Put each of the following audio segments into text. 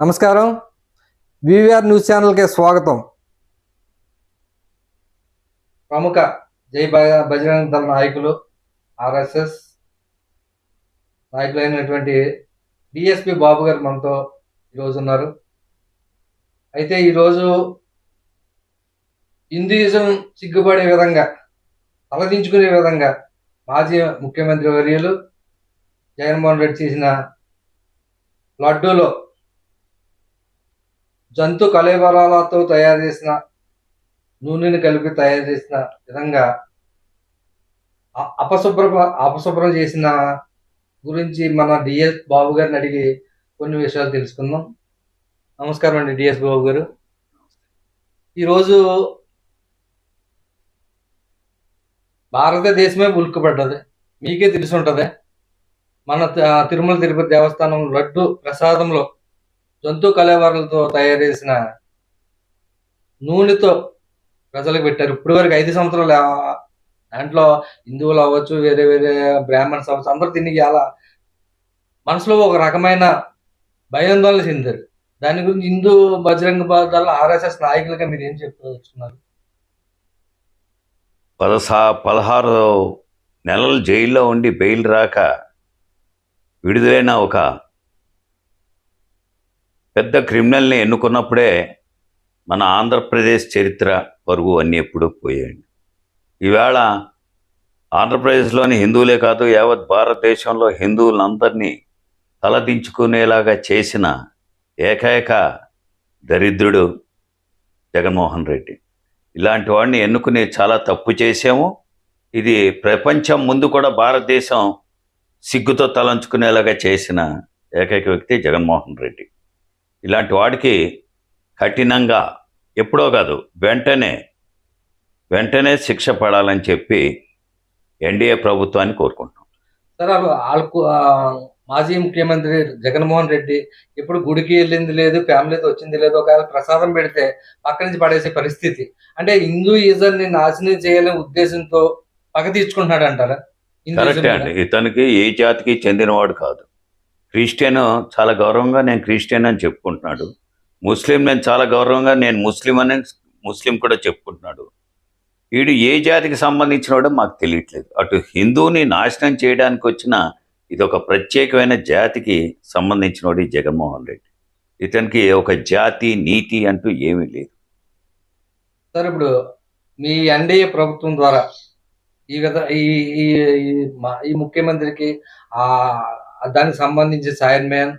నమస్కారం. VVR news ఛానల్కి స్వాగతం. ప్రముఖ జై బజరంగ దళ నాయకులు ఆర్ఎస్ఎస్ నాయకులైనటువంటి డిఎస్పి బాబు గారు మనతో ఈరోజు ఉన్నారు. అయితే ఈరోజు హిందూయిజం సిగ్గుపడే విధంగా తలదించుకునే విధంగా మాజీ ముఖ్యమంత్రి వర్యులు జగన్మోహన్ రెడ్డి చేసిన లడ్డూలో జంతు కళేబరాలతో తయారు చేసిన నూనెని కలిపి తయారు చేసిన విధంగా అపశుభ్ర అపశుభ్రం చేసిన గురించి మన డిఎస్ బాబు గారిని అడిగి కొన్ని విషయాలు తెలుసుకుందాం. నమస్కారం అండి డిఎస్ బాబు గారు. ఈరోజు భారతదేశమే ఉలిక్కపడ్డది. మీకే తెలిసి ఉంటుంది. మన తిరుమల తిరుపతి దేవస్థానం లడ్డు ప్రసాదంలో జంతు కళేవరాలతో తయారు చేసిన నూనెతో ప్రజలకు పెట్టారు. ఇప్పటి వరకు ఐదు సంవత్సరాలు దాంట్లో హిందువులు అవ్వచ్చు వేరే వేరే బ్రాహ్మణ్స్ అవ్వచ్చు అందరూ తిని అలా మనసులో ఒక రకమైన భయాందోళన చెందారు. దాని గురించి హిందూ బజరంగ దళ ఆర్ఎస్ఎస్ నాయకులుగా మీరు ఏం చెప్తున్నారు పదసా పదహారు నెలలు జైల్లో ఉండి బెయిల్ రాక విడుదలైన ఒక పెద్ద క్రిమినల్ని ఎన్నుకున్నప్పుడే మన ఆంధ్రప్రదేశ్ చరిత్ర పరుగు అన్నీ ఎప్పుడూ పోయాయండి. ఈవేళ ఆంధ్రప్రదేశ్లోని హిందువులే కాదు యావత్ భారతదేశంలో హిందువులందరినీ తలదించుకునేలాగా చేసిన ఏకైక దరిద్రుడు జగన్మోహన్ రెడ్డి. ఇలాంటి వాడిని ఎన్నుకుని చాలా తప్పు చేసాము ఇది ప్రపంచం ముందు కూడా భారతదేశం సిగ్గుతో తలంచుకునేలాగా చేసిన ఏకైక వ్యక్తి జగన్మోహన్ రెడ్డి. ఇలాంటి వాడికి కఠినంగా ఎప్పుడో కాదు వెంటనే వెంటనే శిక్ష పడాలని చెప్పి ఎన్డీఏ ప్రభుత్వాన్ని కోరుకుంటున్నాం. సార్ వాళ్ళు వాళ్ళకు మాజీ ముఖ్యమంత్రి జగన్మోహన్ రెడ్డి ఎప్పుడు గుడికి వెళ్ళింది లేదు ఫ్యామిలీతో వచ్చింది లేదు ఒకవేళ ప్రసాదం పెడితే పక్క నుంచి పడేసే పరిస్థితి. అంటే హిందూయిజాన్ని నాశనం చేయాలనే ఉద్దేశంతో పగ తీర్చుకుంటున్నాడు అంటారా కరెక్టే అండి. ఇతనికి ఏ జాతికి చెందినవాడు కాదు. క్రిస్టియన్ చాలా గౌరవంగా నేను క్రిస్టియన్ అని చెప్పుకుంటున్నాడు. ముస్లిం నేను చాలా గౌరవంగా నేను ముస్లిం అని ముస్లిం కూడా చెప్పుకుంటున్నాడు. వీడు ఏ జాతికి సంబంధించినవాడో మాకు తెలియట్లేదు. అటు హిందువుని నాశనం చేయడానికి వచ్చిన ఇది ఒక ప్రత్యేకమైన జాతికి సంబంధించినవాడు ఈ జగన్మోహన్ రెడ్డి. ఇతనికి ఒక జాతి నీతి అంటూ ఏమీ లేదు. సార్ ఇప్పుడు మీ ఎన్డీఏ ప్రభుత్వం ద్వారా ఈ విధ ఈ ఈ ఈ ముఖ్యమంత్రికి ఆ దానికి సంబంధించి సైన్ మ్యాన్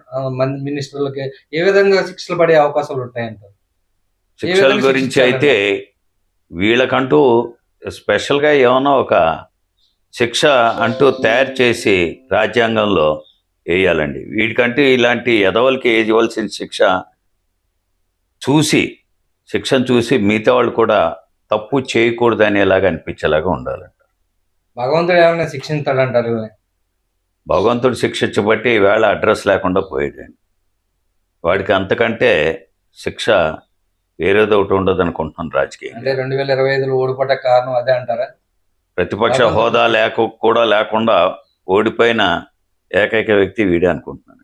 మినిస్టర్లకి ఏ విధంగా శిక్షలు పడే అవకాశాలు ఉంటాయంటారు? శిక్షల గురించి? అయితే వీళ్ళకంటూ స్పెషల్గా ఏమన్నా ఒక శిక్ష అంటూ తయారు చేసి రాజ్యాంగంలో వేయాలండి. వీడికంటే ఇలాంటి ఎదవలకి వేయవలసిన శిక్ష చూసి శిక్షను చూసి మిగతా వాళ్ళు కూడా తప్పు చేయకూడదు అనేలాగా అనిపించేలాగా ఉండాలంట. భగవంతుడు ఏమైనా శిక్షిస్తాడంటారు భగవంతుడు శిక్షించబట్టి ఈవేళ అడ్రస్ లేకుండా పోయాడండి. వాడికి అంతకంటే శిక్ష వేరేది ఒకటి ఉండదు అనుకుంటున్నాను రాజకీయం అంటే రెండు వేల ఇరవై ఐదులో ఓడిపోట కారణం అదే అంటారా? ప్రతిపక్ష హోదా లేక కూడా లేకుండా ఓడిపోయిన ఏకైక వ్యక్తి వీడే అనుకుంటున్నాను?